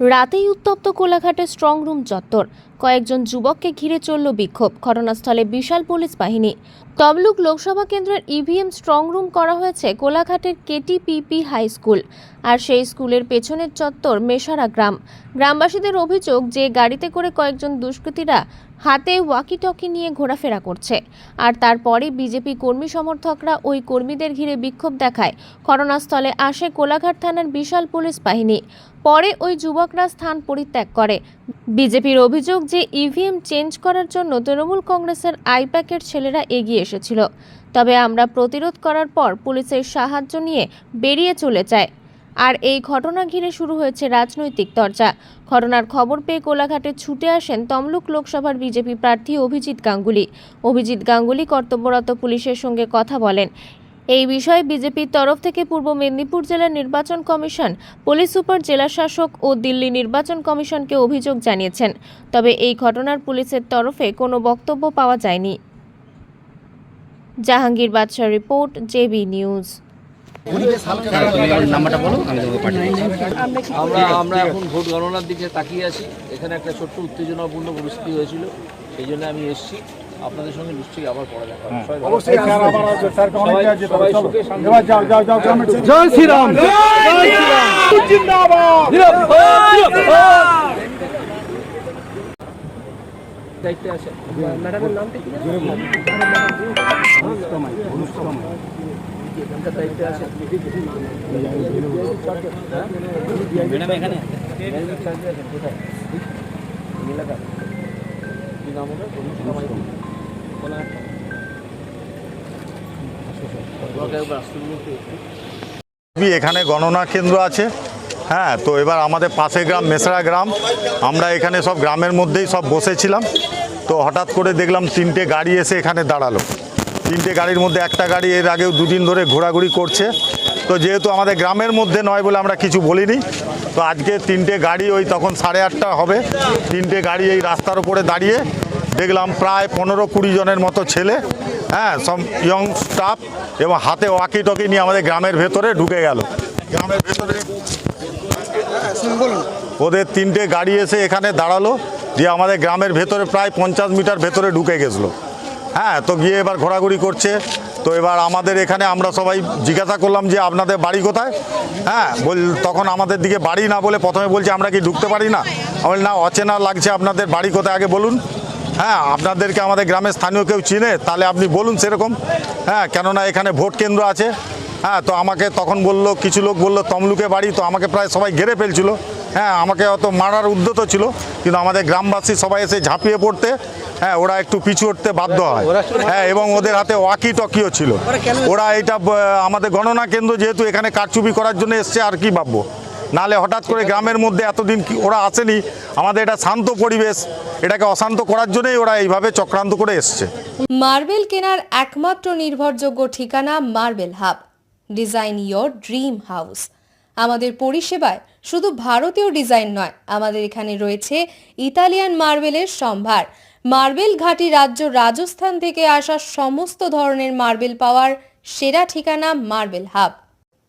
রাতেই উত্তপ্ত কোলাঘাটে strong room চত্বর। কয়েকজন যুবককে ঘিরে চলল বিক্ষোভ। ঘটনাস্থলে বিশাল পুলিশ বাহিনী। তমলুক লোকসভা কেন্দ্রের ইভিএম স্ট্রং রুম করা হয়েছে কোলাঘাটের কেটিপিপি হাই স্কুল আর সেই স্কুলের পেছনের চত্বর মেশারা গ্রাম। গ্রামবাসীদের অভিযোগ যে গাড়িতে করে কয়েকজন দুষ্কৃতীরা হাতে ওয়াকি টকি নিয়ে ঘোরাফেরা করছে। আর তারপরে বিজেপি কর্মী সমর্থকরা ওই কর্মীদের ঘিরে বিক্ষোভ দেখায়। ঘটনাস্থলে আসে কোলাঘাট থানার বিশাল পুলিশ বাহিনী। পরে ওই যুবকরা স্থান পরিত্যাগ করে। বিজেপির অভিযোগ যে ইভিএম চেঞ্জ করার জন্য তৃণমূল কংগ্রেসের আইপ্যাকের ছেলেরা এগিয়ে এসেছিল। তবে আমরা প্রতিরোধ করার পর পুলিশের সাহায্য নিয়ে বেরিয়ে চলে যায়। আর এই ঘটনা ঘিরে শুরু হয়েছে রাজনৈতিক চর্চা ঘটনার খবর পেয়ে কোলাঘাটে ছুটে আসেন তমলুক লোকসভার বিজেপি প্রার্থী অভিজিৎ গাঙ্গুলি। অভিজিৎ গাঙ্গুলি কর্তব্যরত পুলিশের সঙ্গে কথা বলেন। এই বিষয়ে বিজেপির তরফ থেকে পূর্ব মেদিনীপুর জেলার নির্বাচন কমিশন পুলিশ সুপার জেলা শাসক ও দিল্লি নির্বাচন কমিশনকে অভিযোগ জানিয়েছেন। তবে এই ঘটনার পুলিশের তরফে কোনো বক্তব্য পাওয়া যায়নি। জাহাঙ্গীর বাদশাহ রিপোর্ট জেবি নিউজ। হ্যাঁ, আমার আমরা আমরা এখন ভোট গণনার দিকে তাকিয়ে আছি। এখানে একটা ছোট্ট উত্তেজনাপূর্ণ পরিস্থিতি হয়েছিল সেই জন্য আমি এসেছি। আপনাদের সঙ্গে নিশ্চয়ই আবার পড়া দেখা হবে। অবশ্যই স্যার আবার আসবে স্যারকে অনেক সবাই হবে। চলো। এবার যাও যাও যাও গ্রামে চলো। জয় শ্রীরাম। দায়িত্বে আছে ম্যাডামের নামটা কি দায়িত্বে আছে। ম্যাডাম এখানে কোথায় এলাকা কি নাম ওটা এখানে গণনা কেন্দ্র আছে। হ্যাঁ তো এবার আমাদের পাশে গ্রাম মেসরা গ্রাম। আমরা এখানে সব গ্রামের মধ্যেই সব বসেছিলাম। তো হঠাৎ করে দেখলাম তিনটে গাড়ি এসে এখানে দাঁড়াল। তিনটে গাড়ির মধ্যে একটা গাড়ি এর আগেও দুদিন ধরে ঘোরাঘুরি করছে। তো যেহেতু আমাদের গ্রামের মধ্যে নয় বলে আমরা কিছু বলিনি তো আজকে তিনটে গাড়ি ওই তখন সাড়ে আটটা হবে। তিনটে গাড়ি এই রাস্তার উপরে দাঁড়িয়ে দেখলাম প্রায় পনেরো কুড়ি জনের মতো ছেলে হ্যাঁ সব ইয়ং স্টাফ এবং হাতে ওয়াকি টকি নিয়ে আমাদের গ্রামের ভেতরে ঢুকে গেল। গ্রামের ভেতরে ওদের তিনটে গাড়ি এসে এখানে দাঁড়াল, দিয়ে আমাদের গ্রামের ভেতরে প্রায় পঞ্চাশ মিটার ভেতরে ঢুকে গেছিল। হ্যাঁ তো গিয়ে এবার ঘোরাঘুরি করছে, তো এবার আমাদের এখানে আমরা সবাই জিজ্ঞাসা করলাম যে, আপনাদের বাড়ি কোথায়? হ্যাঁ বল, তখন আমাদের দিকে বাড়ি না বলে প্রথমে বলছে, আমরা কি ঢুকতে পারি না? আমি না, অচেনা লাগছে আপনাদের বাড়ি কোথায়? আগে বলুন। হ্যাঁ আপনাদেরকে আমাদের গ্রামের স্থানীয় কেউ চিনে তাহলে আপনি বলুন সেরকম। হ্যাঁ কেননা এখানে ভোট কেন্দ্র আছে। হ্যাঁ তো আমাকে তখন বলল কিছু লোক বলল তমলুকে বাড়ি তো আমাকে প্রায় সবাই ঘেরে ফেলছিল। হ্যাঁ আমাকে অত মারার উদ্যত ছিল কিন্তু আমাদের গ্রামবাসী সবাই এসে ঝাঁপিয়ে পড়তে হ্যাঁ ওরা একটু পিছু উঠতে বাধ্য হয়। হ্যাঁ এবং ওদের হাতে ওয়াকি টকিও ছিল। ওরা এটা আমাদের গণনা কেন্দ্র যেহেতু এখানে কারচুপি করার জন্য এসছে আর কি ভাববো? নালে হঠাৎ করে গ্রামের মধ্যে এতদিন কি ওরা আসেনি? আমাদের এটা শান্ত পরিবেশ, এটাকে অশান্ত করার জন্যই ওরা এইভাবে চক্রান্ত করে এসছে। মার্বেল কেনার একমাত্র নির্ভরযোগ্য ঠিকানা marble hub. Design your dream house. আমাদের পরিষেবায় শুধু ভারতীয় ডিজাইন নয়, আমাদের এখানে রয়েছে ইতালিয়ান মার্বেলের সম্ভার। মার্বেল ঘাটি রাজ্য রাজস্থান থেকে আসা সমস্ত ধরনের মার্বেল পাওয়ার সেরা ঠিকানা মার্বেল হাব।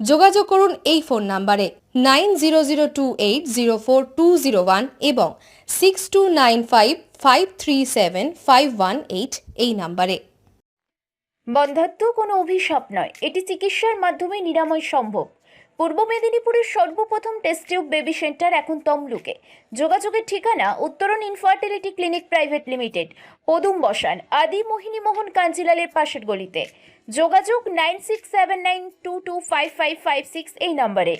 যোগাযোগ করুন এই ফোন নাম্বারে nine zero zero two eight zero four two zero one এবং six two nine five five three seven, five one eight এই নাম্বারে। বন্ধাত্ম কোনো অভিশাপ নয়। এটি চিকিৎসার মাধ্যমে নিরাময় সম্ভব। পূর্ব মেদিনীপুরের সর্বপ্রথম টেস্ট টিউব বেবি সেন্টার এখন তমলুকে। যোগাযোগের ঠিকানা উত্তরণ ইনফার্টিলিটি ক্লিনিক প্রাইভেট লিমিটেড পদুম বসান, আদি মোহিনী মোহন কাঞ্জিলালের পাশের গলিতে। যোগাযোগ nine six seven nine two two five five five six এই নম্বরে।